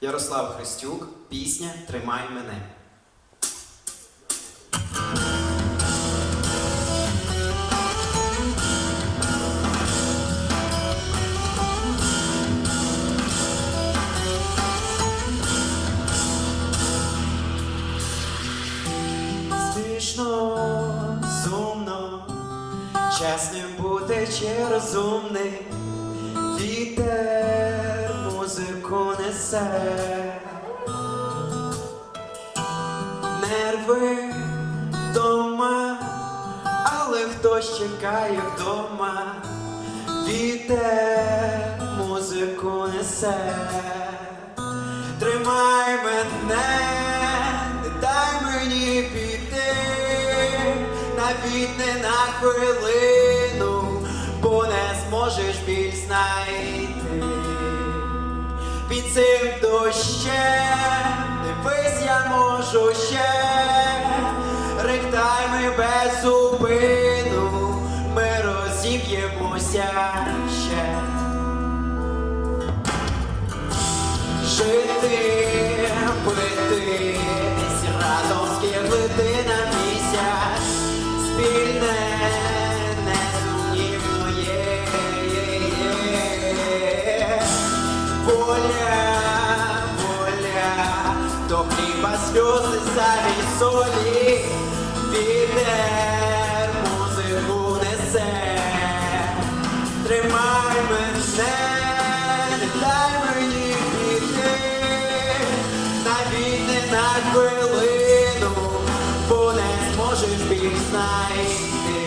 Ярослав Христюк, пісня Тримай мене. Смішно, сумно, чесним бути чи розумним, вітер несе, нерви дома, але хтось чекає вдома, вітер музику несе, тримай мене, не дай мені піти, навіть не на хвилину, бо не зможеш біль знайти. Під цим дощем, дивись, я можу ще, рихтай ми без зупину, ми розіб'ємося ще. Сльози замість солі, вітер музику несе. Тримай мене, не дай мені піти, навіть не на хвилину, бо не зможеш біль знайти.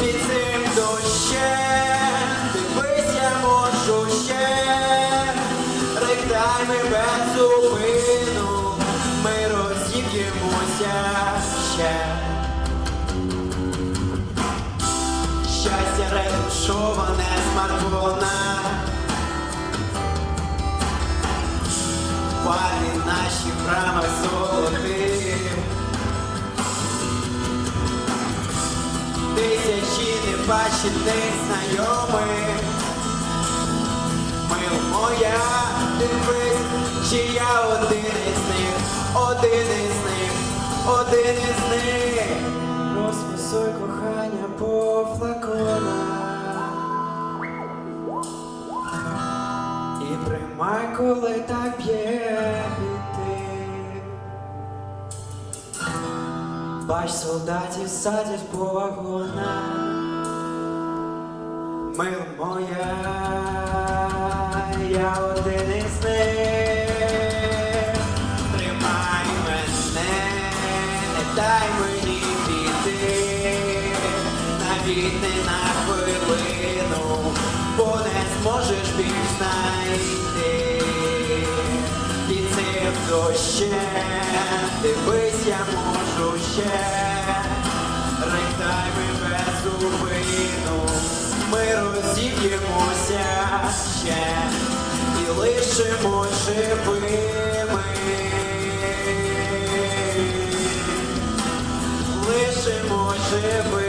Під цим дощем, дивись, я можу ще, рихтай ми без зупину, ми розіб'ємося ще. Щастя ретушоване смартфона Палі наші брами золоті. Тисячі небачених знайомих Мил моя, дивись, чи я один із них, один із них, один із них. Розписуй кохання по флаконах І приймай, коли так б'є піти. Бач, солдатів садять по вагонах Мила моя, я один із них. Навіть на хвилину, бо не зможеш більш знайти. Під цим дощем, дивись, я можу ще. Рихтай ми без зупину, ми розіб'ємося ще і лишимо живими. Лишимо живими.